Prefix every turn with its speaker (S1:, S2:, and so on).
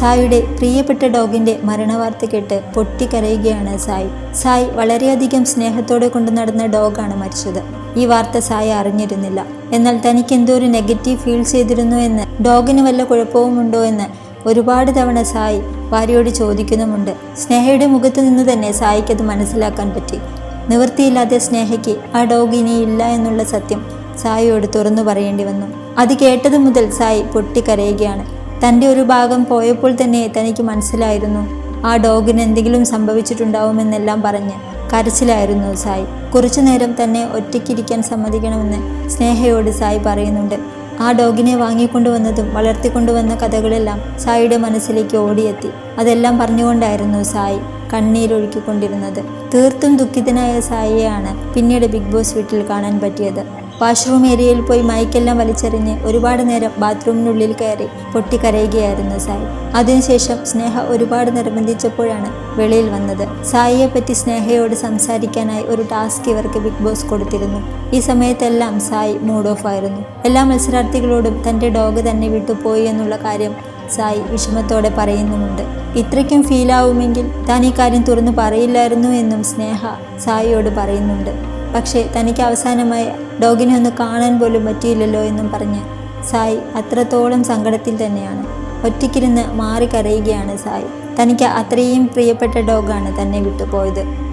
S1: സായിയുടെ പ്രിയപ്പെട്ട ഡോഗിന്റെ മരണവാർത്ത കേട്ട് പൊട്ടിക്കരയുകയാണ് സായി. സായി വളരെയധികം സ്നേഹത്തോടെ കൊണ്ടു നടന്ന ഡോഗാണ് മരിച്ചത്. ഈ വാർത്ത സായി അറിഞ്ഞിരുന്നില്ല. എന്നാൽ തനിക്ക് എന്തോ ഒരു നെഗറ്റീവ് ഫീൽ ചെയ്തിരുന്നു എന്ന് ഡോഗിന് വല്ല കുഴപ്പവുമുണ്ടോ എന്ന് ഒരുപാട് തവണ സായി ഭാര്യയോട് ചോദിക്കുന്നുമുണ്ട്. സ്നേഹയുടെ മുഖത്ത് നിന്ന് തന്നെ സായിക്കത് മനസ്സിലാക്കാൻ പറ്റി. നിവൃത്തിയില്ലാതെ സ്നേഹയ്ക്ക് ആ ഡോഗ് ഇനിയില്ല എന്നുള്ള സത്യം സായിയോട് തുറന്നു പറയേണ്ടി വന്നു. അത് കേട്ടത് മുതൽ സായി പൊട്ടിക്കരയുകയാണ്. തന്റെ ഒരു ഭാഗം പോയപ്പോൾ തന്നെ തനിക്ക് മനസ്സിലായിരുന്നു. ആ ഡോഗിന് എന്തെങ്കിലും സംഭവിച്ചിട്ടുണ്ടാവുമെന്നെല്ലാം പറഞ്ഞ് കരച്ചിലായിരുന്നു സായി. കുറച്ചു നേരം തന്നെ ഒറ്റയ്ക്കിരിക്കാൻ സമ്മതിക്കണമെന്ന് സ്നേഹയോട് സായി പറയുന്നുണ്ട്. ആ ഡോഗിനെ വാങ്ങിക്കൊണ്ടുവന്നതും വളർത്തിക്കൊണ്ടുവന്ന കഥകളെല്ലാം സായിയുടെ മനസ്സിലേക്ക് ഓടിയെത്തി. അതെല്ലാം പറഞ്ഞുകൊണ്ടായിരുന്നു സായി കണ്ണീരൊഴുക്കിക്കൊണ്ടിരുന്നത്. തീർത്തും ദുഃഖിതനായ സായിയെയാണ് പിന്നീട് ബിഗ് ബോസ് വീട്ടിൽ കാണാൻ പറ്റിയത്. വാഷ്റൂം ഏരിയയിൽ പോയി മൈക്കെല്ലാം വലിച്ചെറിഞ്ഞ് ഒരുപാട് നേരം ബാത്റൂമിനുള്ളിൽ കയറി പൊട്ടിക്കരയുകയായിരുന്നു സായി. അതിനുശേഷം സ്നേഹ ഒരുപാട് നിർബന്ധിച്ചപ്പോഴാണ് വെളിയിൽ വന്നത്. സായിയെ പറ്റി സ്നേഹയോട് സംസാരിക്കാനായി ഒരു ടാസ്ക് ഇവർക്ക് ബിഗ് ബോസ് കൊടുത്തിരുന്നു. ഈ സമയത്തെല്ലാം സായി മൂഡ് ഓഫ് ആയിരുന്നു. എല്ലാ മത്സരാർത്ഥികളോടും തന്റെ ഡോഗ് തന്നെ വിട്ടുപോയി എന്നുള്ള കാര്യം സായി വിഷമത്തോടെ പറയുന്നുമുണ്ട്. ഇത്രയ്ക്കും ഫീലാവുമെങ്കിൽ താൻ ഈ കാര്യം തുറന്നു പറയില്ലായിരുന്നു എന്നും സ്നേഹ സായിയോട് പറയുന്നുണ്ട്. പക്ഷേ തനിക്ക് അവസാനമായി ഡോഗിനെ ഒന്ന് കാണാൻ പോലും പറ്റിയില്ലല്ലോ എന്നും പറഞ്ഞ് സായി അത്രത്തോളം സങ്കടത്തിൽ തന്നെയാണ്. ഒറ്റയ്ക്കിരുന്ന് മാറി കരയുകയാണ് സായി. തനിക്ക് അത്രയും പ്രിയപ്പെട്ട ഡോഗാണ് തന്നെ വിട്ടുപോയത്.